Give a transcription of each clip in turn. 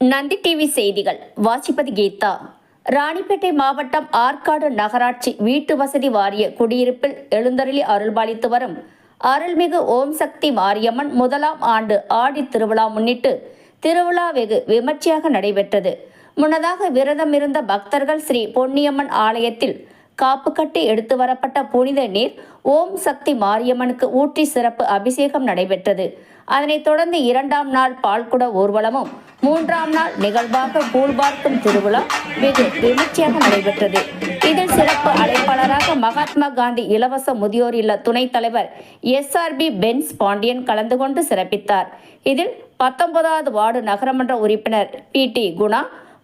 Nandi TV செய்திகள் வாசிப்பது கீதா. ராணிப்பேட்டை மாவட்டம் ஆற்காடு நகராட்சி வீட்டு வசதி வாரிய குடியிருப்பில் எழுந்தருளி அருள்பாலித்து வரும் அருள்மிகு ஓம் சக்தி மாரியம்மன் முதலாம் ஆண்டு ஆடி திருவிழா முன்னிட்டு திருவிழா வெகு விமர்சையாக நடைபெற்றது. முன்னதாக விரதம் இருந்த பக்தர்கள் ஸ்ரீ பொன்னியம்மன் ஆலயத்தில் காப்பு கட்டி எடுத்து வரப்பட்ட புனித நீர் ஓம் சக்தி மாரியம்மனுக்கு ஊற்றி சிறப்பு அபிஷேகம் நடைபெற்றது. அதனைத் தொடர்ந்து இரண்டாம் நாள் பால்குட ஊர்வலமும் மூன்றாம் நாள் நிகழ்வாக கூழ்பார்க்கும் திருவிழா வெகு விமர்சையாக நடைபெற்றது. இதில் சிறப்பு அழைப்பாளராக மகாத்மா காந்தி இலவச முதியோர் இல்ல துணைத் தலைவர் எஸ்ஆர்பி பென்ஸ் பாண்டியன் கலந்து கொண்டு சிறப்பித்தார். இதில் பத்தொன்பதாவது வார்டு நகரமன்ற உறுப்பினர் பி டி குணா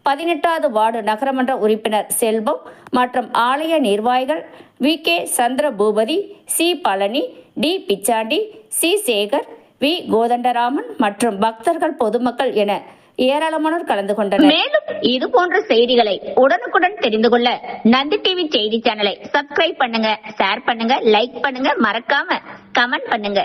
பதினெட்டாவது வார்டு நகரமன்ற உறுப்பினர் செல்வம் மற்றும் ஆலய நிர்வாகிகள் V. K. Chandra Boopathi C. Palani D. Pichandi C. Sekar V. Kothandaraman மற்றும் பக்தர்கள் பொதுமக்கள் என ஏராளமானோர் கலந்து கொண்டனர். மேலும் இது போன்ற செய்திகளை உடனுக்குடன் தெரிந்து கொள்ள நந்தி டிவி செய்தி சேனலை சப்ஸ்கிரைப் பண்ணுங்க ஷேர் பண்ணுங்க லைக் பண்ணுங்க மறக்காம கமெண்ட் பண்ணுங்க.